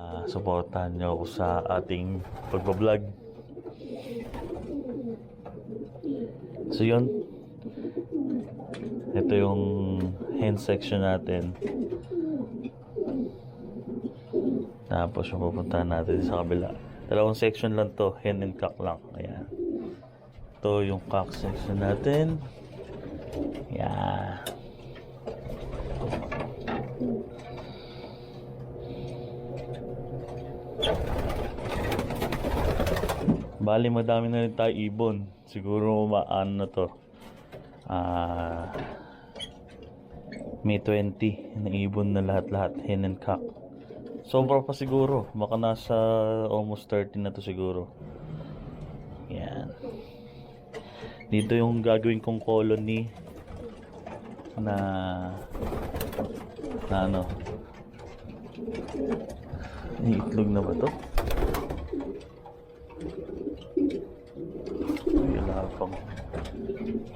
Ah, supportahan niyo ako sa ating pagbablog. So yun. Ito yung hen section natin. Tapos yung pupuntahan natin sa kabila. Dalawang section lang to, hen and cock lang. Ayan. Ito yung cock section natin. Yeah. Bali, madami na rin tayo ibon. Siguro maano na to. Ah... May 20 na ibon na lahat-lahat. Hen and cock. Sobra pa siguro. Baka nasa almost 30 na to siguro. Yan. Dito yung gagawin kong colony na na ano itlog na ba to? Ay,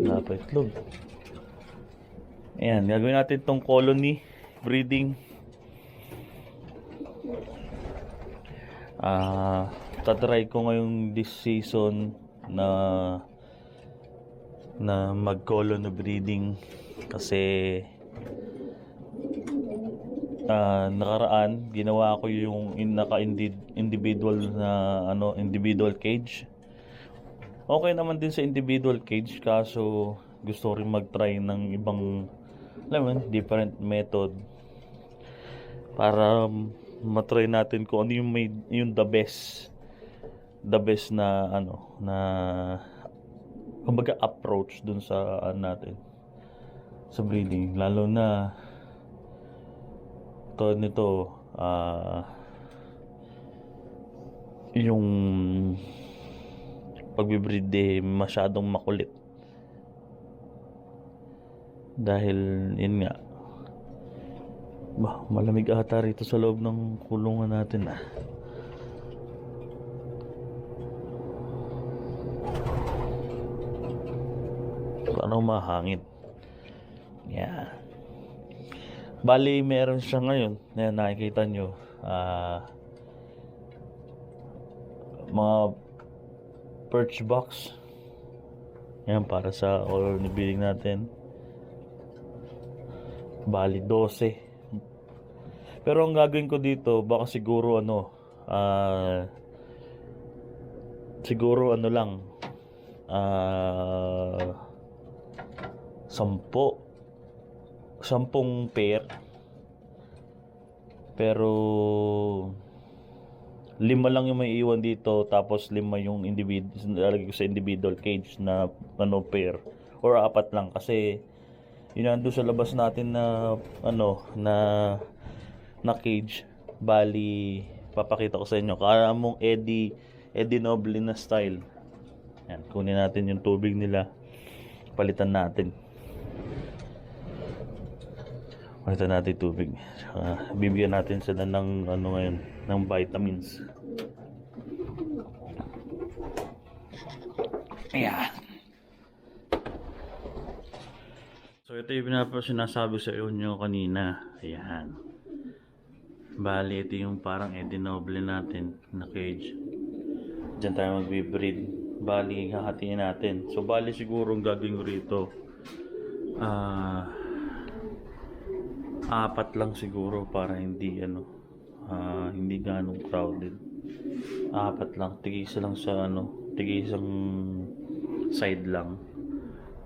Wala pa itlog. Ayan, gagawin natin tong colony breeding. Ah, tatry ko ngayong this season na na mag-colony breeding kasi ah, nakaraan ginawa ko yung in, naka individual na ano individual cage okay naman din sa individual cage kaso gusto rin mag-try ng ibang alam mo different method para matry natin kung ano yung may yung the best the best na ano na kumbaga approach dun sa ano natin sa breeding. Lalo na to nito ah yung pagbibreed eh masyadong makulit dahil yun nga bah, malamig ata rito sa loob ng kulungan natin ah Paano mahangin? Yeah. Bali, meron siya ngayon. Yan, nakikita nyo. Ah, mga perch box. Yan, para sa or nibiling natin. Bali, 12. Pero ang gagawin ko dito, baka siguro ano, ah, siguro ano lang, ah, sampo, sampung pair. Pero, lima lang yung may iwan dito, tapos lima yung individual, lalagay ko sa individual cage na ano pair. Or apat lang kasi, yun nandun sa labas natin na ano na na cage. Bali papakita ko sa inyo. Kaya mong Eddie Eddie Noble na style. Yan kunin natin yung tubig nila. Palitan natin palitan natin tubig Saka bibigyan natin sila ng ano ngayon ng vitamins Ayan. So ito yung pinapa sinasabi sa inyo kanina. Ayan. Bali, ito yung parang Eddie Noble natin na cage. Diyan tayo magbe-breed. Bali, hahatiin natin. So bali siguro ang gagawin rito. Ah... apat lang siguro para hindi ano ah, hindi ganong crowded apat lang tigisa lang sa ano tigisang side lang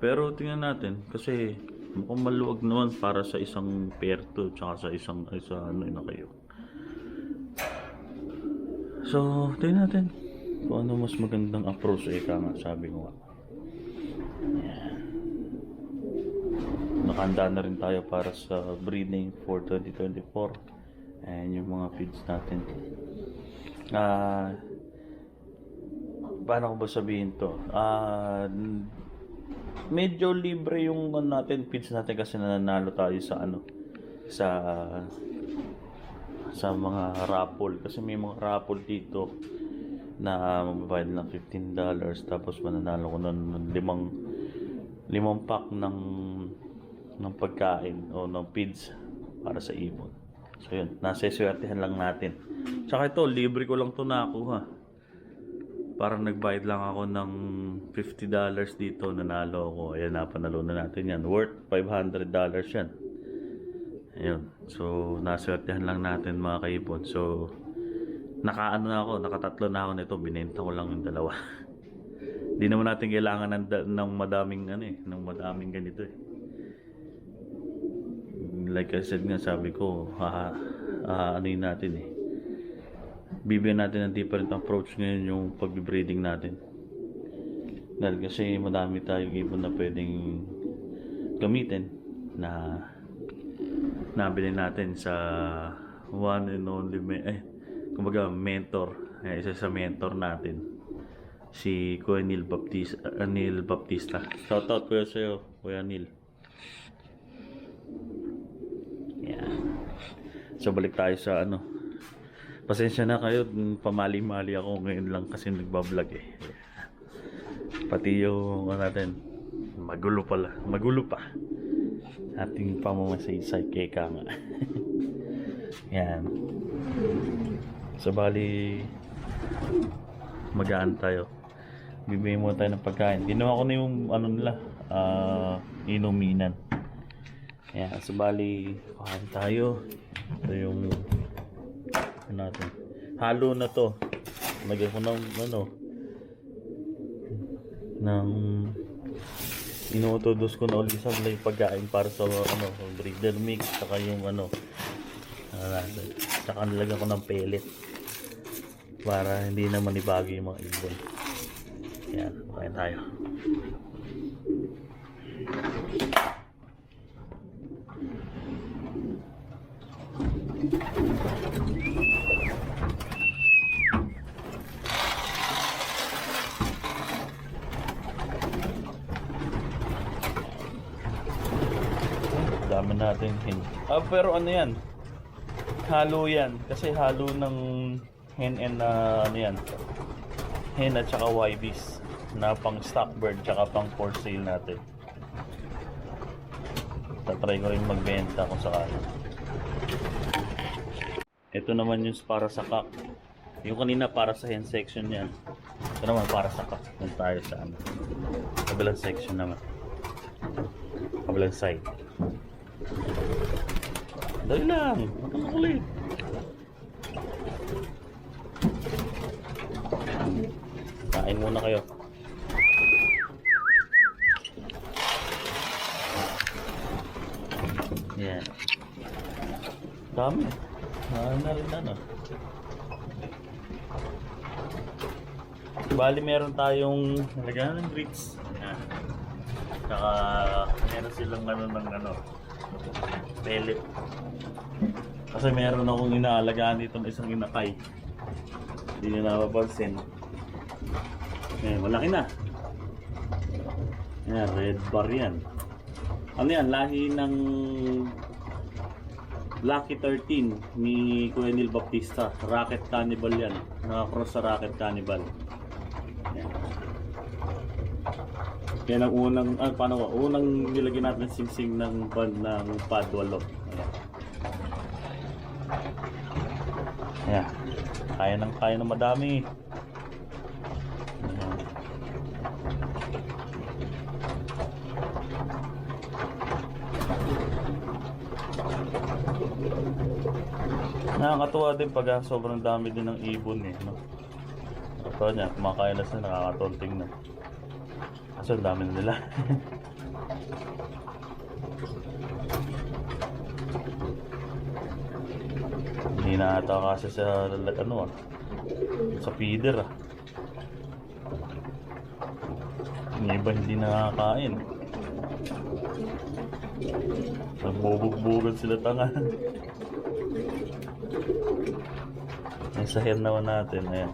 pero tingnan natin kasi mukhang maluwag naman para sa isang pair to tsaka sa isang isa ano na kayo. So, tingnan natin kung ano mas magandang approach eh ka nga sabi ko nga. Ayan. Nakahanda na rin tayo para sa breeding for 2024 and yung mga feeds natin. Ah, paano ko ba sabihin to? Ah, medyo libre yung ano natin, feeds natin kasi nananalo tayo sa ano sa sa mga raffle kasi may mga raffle dito na magbabayad ng 15 dollars tapos mananalo ko ng limang limang pack ng ng pagkain o ng feeds para sa ibon. So yun, naseswertehan lang natin. Tsaka ito, libre ko lang to nakuha. Parang nagbayad lang ako ng $50 dito, nanalo ako. Ayan, napanalo na natin yan. Worth $500 yan. Ayun. So, naswertehan lang natin mga kaipon. So, nakaano na ako, nakatatlo na ako nito. Binenta ko lang yung dalawa. Hindi naman natin kailangan ng, ng madaming ano eh, ng madaming ganito eh. Like I said nga, sabi ko, ha, ha, ano natin eh. Bibigyan natin ng different approach ngayon yung pag-breeding natin. Dahil kasi madami tayong ibon na pwedeng gamitin na nabili natin sa one and only me eh kumbaga mentor eh, isa sa mentor natin si Kuya Neil Baptista uh, Neil Baptista shoutout kuya sa'yo Kuya Neil yeah so balik tayo sa ano. Pasensya na kayo pamali-mali ako ngayon lang kasi nagbablog eh. Pati yung ano natin magulo pala magulo pa. Ating pamamasaysay keka nga. Yan. So bali magaan tayo. Bibigyan mo tayo ng pagkain. Ginawa ko na yung ano nila ah, inuminan yan so bali kuhan tayo ito yung ano natin halo na to lagyan ko ng ano ng inuutodos ko na ulit sa mga pagkain para sa ano, breeder mix saka yung ano ano natin. Saka nilagyan ko ng pellet para hindi na manibago yung mga ibon. Yan, kaya tayo. Dami natin hen. Ah, pero ano yan? Halo yan. Kasi halo ng hen and na ano yan. Hen at saka YBs na pang stock bird tsaka pang for sale natin. Tatry ko rin magbenta kung sakali. Ito naman yung para sa cock. Yung kanina para sa hen section yan. Ito naman para sa cock. Kung tayo sa ano. Kabilang section naman. Kabilang side. Dali lang. Makakulit. Kain muna kayo. Yan. Dami. Ano na rin ano. Bali meron tayong nalagyan ng grits. Yan. Saka meron silang ano ng ano pellet. Kasi meron akong inaalagaan dito ng isang inakay. Hindi nyo napapansin. Eh, malaki na. Yan, red bar yan. Ano yan? Lahi ng Lucky 13 ni Kuya Neil Baptista. Rocket Cannibal yan. Nakakross sa Rocket Cannibal. Yan. Yan ang unang, ah, paano ba? Unang nilagyan natin ng singsing ng band ng pad 8. Ayan. Kaya ng kaya ng madami. Ayan. Nakakatuwa din pag ah, sobrang dami din ng ibon eh. No? Ito niya, kumakain na sila, nakakatonting na. Kaso ang dami nila. Hindi na ata kasi sa ano ah, sa feeder ah. Yung iba hindi nakakain. Nagbubugbugan sila tanga. Yung sa hen naman natin, ayan.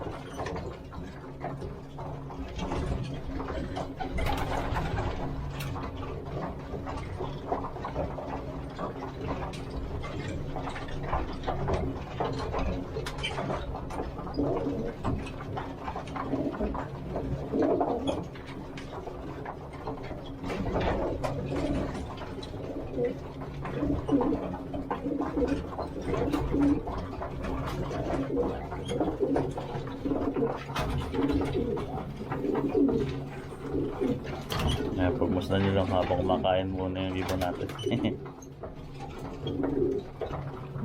Ayan, pagmasdan nyo lang habang kumakain muna yung ibon natin.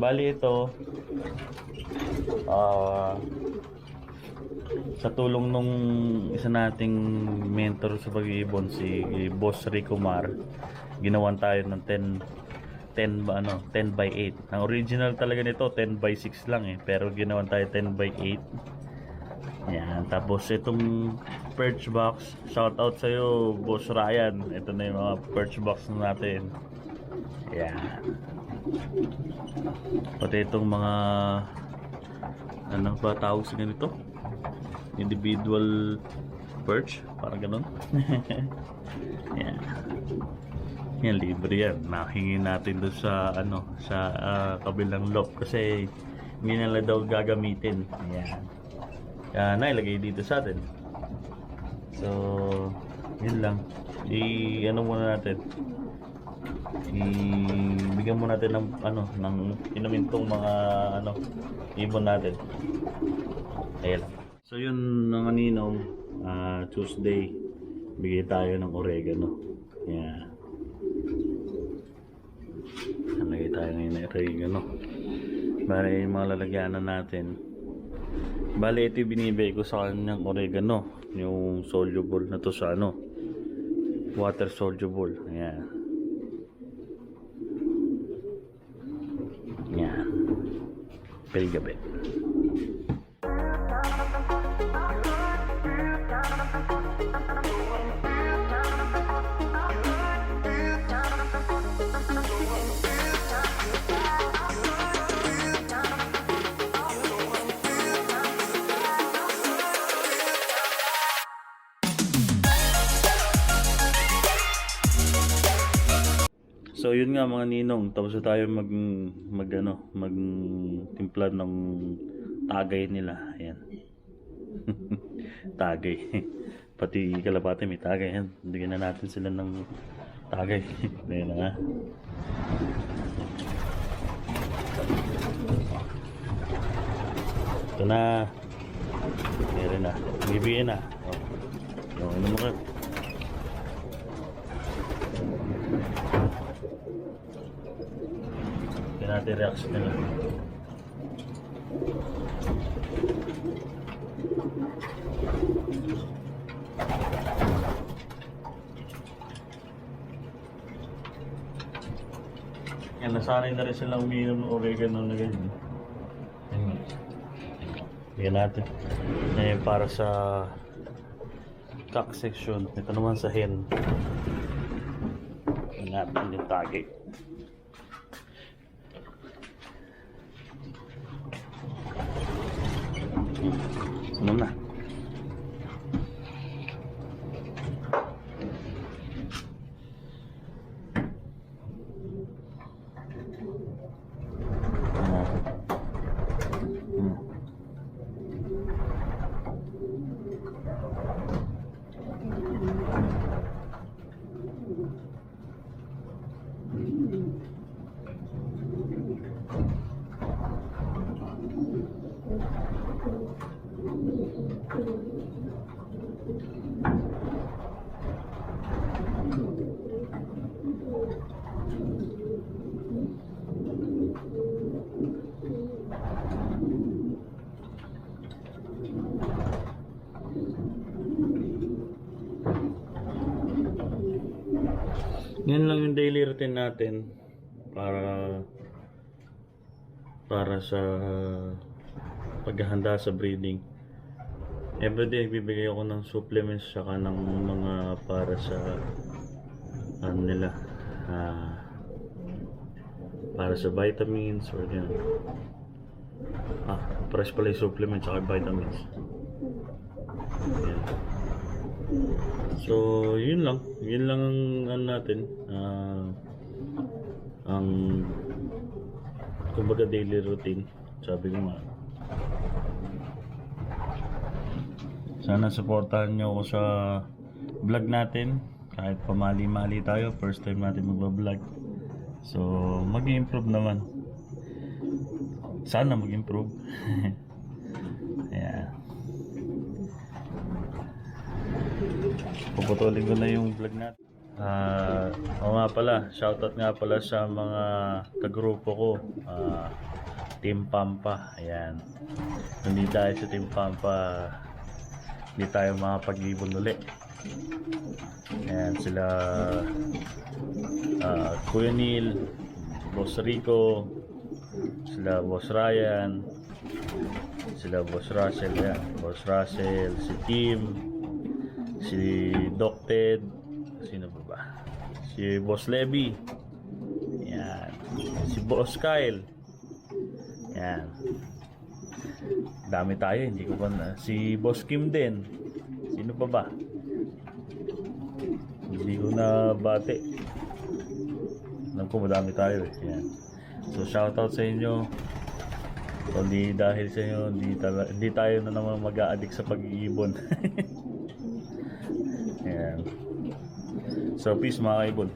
Bali ito, ah, sa tulong nung isa nating mentor sa pag-iibon, si Boss Rico Mar, ginawan tayo ng 10 10 ba ano 10 by 8 ang original talaga nito 10 by 6 lang eh pero ginawan tayo 10 by 8 yan tapos itong perch box shout out sa iyo boss Ryan ito na yung mga perch box natin yan pati itong mga ano ba tawag sa ganito individual perch parang ganun yan yan, libre yan. Nahingi natin doon sa, ano, sa ah, kabilang lock kasi hindi nila daw gagamitin. Ayan. Kaya nailagay dito sa atin. So, yun lang. I, ano muna natin. I, bigyan muna natin ng, ano, ng inumin tong mga, ano, ibon natin. Lang. So, yun, mga ninong, ah, Tuesday, bigay tayo ng oregano. Ayan. Nalagay tayo ngayon ng oregano. Bale, yung mga lalagyanan natin. Bale, ito yung binibigay ko sa kanyang oregano. Yung soluble na to sa ano. Water soluble. Ayan. Ayan. Pilgabi. So yun nga mga ninong, tapos tayo mag mag ano, mag timpla ng tagay nila. Ayan. tagay. Pati kalapate may tagay. Ayan. Bigyan na natin sila ng tagay. Ayan na. Ito na. Meron na. Bibigyan na. Oh. Yung ano mo ka. Tingnan natin reaction nila. Yan, nasanay na rin silang umiinom ng oregano na ganyan. Yan. Bigyan natin. Yung para sa cock section. Ito naman sa hen. Tingnan natin yung tagay. Ano na? Hmm. Yan lang routine natin para para sa paghahanda sa breeding. Everyday nagbibigay ako ng supplements saka ng mga para sa ano nila ah, para sa vitamins or yan. Ah, fresh pala supplements saka vitamins. Yan. So, yun lang. Yun lang ang ano natin. ah, ang kumbaga daily routine. Sabi ko nga. Sana supportahan nyo ako sa vlog natin. Kahit pamali-mali tayo, first time natin magbablog. So, mag-improve naman. Sana mag-improve. yeah. puputulin ko na yung vlog natin. Ah, oo nga pala, shoutout nga pala sa mga kagrupo ko. Ah, Team Pampa, ayan. Hindi tayo sa Team Pampa, hindi tayo makapag-ibon uli. Ayan, sila ah, Kuya Neil, Boss Rico, sila Boss Ryan, sila Boss Russell, ayan. Boss Russell, si Tim, si Doc Ted, sino ba? Si Boss Levy, yan. Si Boss Kyle, yan. Dami tayo, hindi ko pa na. Si Boss Kim din, sino pa ba? Hindi ko na bate. Alam ko madami tayo eh. Yan. So shoutout sa inyo. Kundi dahil sa inyo, hindi, tala, hindi tayo na naman mag-a-addict sa pag-iibon. Ayan. So peace mga kaibon.